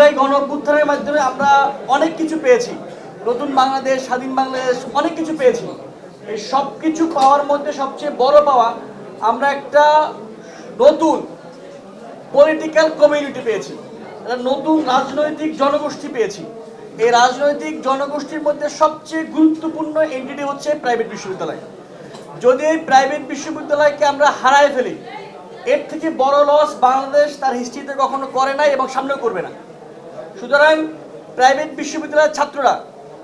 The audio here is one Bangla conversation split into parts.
জুলাই গণ অভ্যুত্থানের মাধ্যমে আমরা অনেক কিছু পেয়েছি। নতুন বাংলাদেশ, স্বাধীন বাংলাদেশ, অনেক কিছু পেয়েছি। এই সব কিছু পাওয়ার মধ্যে সবচেয়ে বড় পাওয়া আমরা একটা নতুন পলিটিক্যাল কমিউনিটি পেয়েছি। একটা নতুন রাজনৈতিক জনগোষ্ঠী পেয়েছি। এই রাজনৈতিক জনগোষ্ঠীর মধ্যে সবচেয়ে গুরুত্বপূর্ণ এন্টিটি হচ্ছে প্রাইভেট বিশ্ববিদ্যালয়। যদি এই প্রাইভেট বিশ্ববিদ্যালয়কে আমরা হারায় ফেলি, এর থেকে বড় লস বাংলাদেশ তার হিস্ট্রিতে কখনো করে নাই এবং সামনেও করবে না। সুতরাং প্রাইভেট বিশ্ববিদ্যালয়ের ছাত্ররা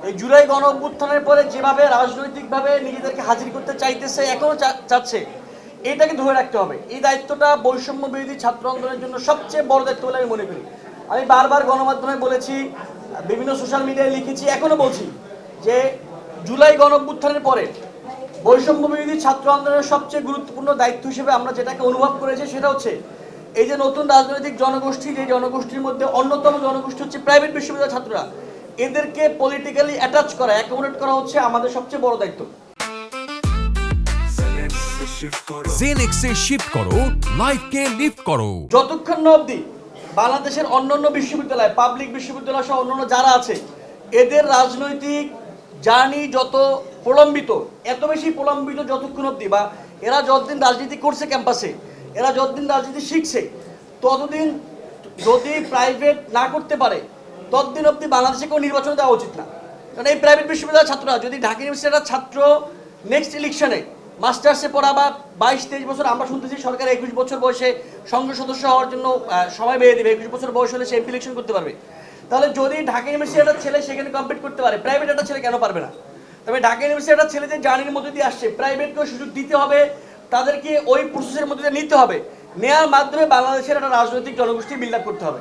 এই জুলাই গণ অভ্যুত্থানের পরে যেভাবে রাজনৈতিকভাবে নিজেদেরকে হাজির করতে চাইতেছে এখনও চাচ্ছে, এটাকে ধরে রাখতে হবে। এই দায়িত্বটা বৈষম্য বিরোধী ছাত্র আন্দোলনের জন্য সবচেয়ে বড় দায়িত্ব বলে আমি মনে করি। আমি বারবার গণমাধ্যমে বলেছি, বিভিন্ন সোশ্যাল মিডিয়ায় লিখেছি এখনও বলছি যে জুলাই গণ অভ্যুত্থানের পরে বৈষম্য বিরোধী ছাত্র আন্দোলনের সবচেয়ে গুরুত্বপূর্ণ দায়িত্ব হিসেবে আমরা যেটাকে অনুভব করেছি সেটা হচ্ছে এই যে নতুন রাজনৈতিক জনগোষ্ঠী যে জনগোষ্ঠীর মধ্যে অন্যতম জনগোষ্ঠী হচ্ছে প্রাইভেট বিশ্ববিদ্যালয়ের ছাত্ররা এদেরকে পলিটিক্যালি অ্যাটাচ করা অ্যাকোমোডেট করা হচ্ছে আমাদের সবচেয়ে বড় দায়িত্ব। জেনেক্সে শিফট করো লাইফকে লিফট করো। যতক্ষণ না অবধি বাংলাদেশের অন্যান্য বিশ্ববিদ্যালয় পাবলিক বিশ্ববিদ্যালয় সহ অন্যান্য যারা আছে এদের রাজনৈতিক জার্নি যত প্রলম্বিত এত বেশি প্রলম্বিত যতক্ষণ অবধি বা এরা যতদিন রাজনীতি করছে ক্যাম্পাসে এরা যতদিন রাজনীতি শিখছে, ততদিন যদি প্রাইভেট না করতে পারে, ততদিন অবধি বাংলাদেশে কোনো নির্বাচন দেওয়া উচিত না। কারণ এই প্রাইভেট বিশ্ববিদ্যালয়ের ছাত্ররা, যদি ঢাকা ইউনিভার্সিটির ছাত্র নেক্সট ইলেকশনে মাস্টার্সে পড়া বা বাইশ, তেইশ বছর, আমরা শুনতেছি সরকার একুশ বছর বয়সে সংসদ সদস্য হওয়ার জন্য সময় বেড়ে দেবে, একুশ বছর বয়স হলে সে এমপি ইলেকশন করতে পারবে। তাহলে যদি ঢাকা ইউনিভার্সিটি একটা ছেলে সেখানে কমপ্লিট করতে পারে প্রাইভেট একটা ছেলে কেন পারবে না? তবে ঢাকা ইউনিভার্সিটি একটা ছেলেদের জার্নির মধ্যে দিয়ে আসছে প্রাইভেটকেও সুযোগ দিতে হবে তাদেরকে ওই প্রসেসের মধ্যে নিতে হবে। নেয়ার মাধ্যমে বাংলাদেশের একটা রাজনৈতিক জনগোষ্ঠী বিল্ড করতে হবে।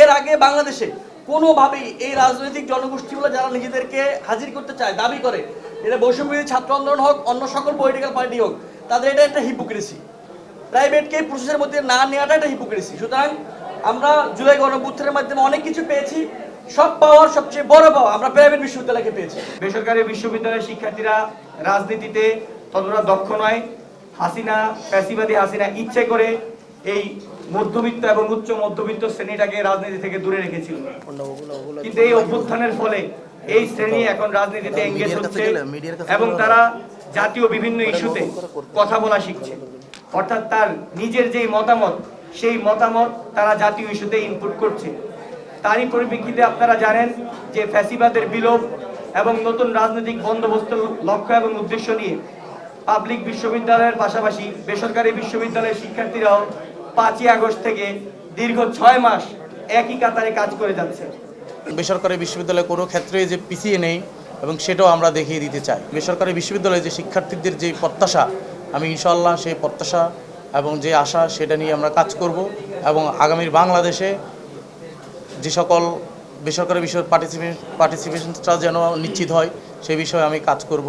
এর আগে বাংলাদেশে কোনোভাবেই এই রাজনৈতিক জনগোষ্ঠীগুলো যারা নিজেদেরকে হাজির করতে চায়, দাবি করে এটা বৈষম্যবিরোধী ছাত্র আন্দোলন হোক, অন্য সকল পলিটিক্যাল পার্টি হোক, তাদের এটা একটা হিপোক্রেসি প্রাইভেটকে এই প্রসেসের মধ্যে না নেওয়াটা একটা হিপোক্রেসি সুতরাং আমরা জুলাই গণবুত্থের মাধ্যমে অনেক কিছু পেয়েছি। সব পাওয়ার সবচেয়ে বড় পাওয়া আমরা প্রাইভেট বিশ্ববিদ্যালয়কে পেয়েছি। বেসরকারি বিশ্ববিদ্যালয়ের শিক্ষার্থীরা রাজনীতিতে ততটা দক্ষ নয়। হাসিনা, ফ্যাসিবাদী হাসিনা ইচ্ছে করে এই মধ্যবিত্ত এবং উচ্চ মধ্যবিত্ত শ্রেণীটাকে রাজনীতি থেকে দূরে রেখেছিল। কিন্তু এই অভ্যুত্থানের ফলে এই শ্রেণি এখন রাজনীতিতে এঙ্গেজ হচ্ছে এবং তারা জাতীয় বিভিন্ন ইস্যুতে কথা বলা শিখছে। অর্থাৎ তার নিজের যেই মতামত, সেই মতামত তারা জাতীয় ইস্যুতে ইনপুট করছে। তারই পরিপ্রেক্ষিতে আপনারা জানেন যে ফ্যাসিবাদের বিলোপ এবং নতুন রাজনৈতিক বন্দোবস্ত লক্ষ্য এবং উদ্দেশ্য নিয়ে পাবলিক বিশ্ববিদ্যালয়ের পাশাপাশি বেসরকারি বিশ্ববিদ্যালয়ের শিক্ষার্থীরাও পাঁচই আগস্ট থেকে দীর্ঘ ছয় মাস একই কাতারে কাজ করে যাচ্ছে। বেসরকারি বিশ্ববিদ্যালয় কোনো ক্ষেত্রে যে পিছিয়ে নেই এবং সেটাও আমরা দেখিয়ে দিতে চাই। বেসরকারি বিশ্ববিদ্যালয়ে যে শিক্ষার্থীদের যে প্রত্যাশা, আমি ইনশাল্লাহ সেই প্রত্যাশা এবং যে আশা সেটা নিয়ে আমরা কাজ করব এবং আগামীর বাংলাদেশে যে সকল বেসরকারি বিষয়ের পার্টিসিপেশন পার্টিসিপেশনটা যেন নিশ্চিত হয় সেই বিষয়ে আমি কাজ করব।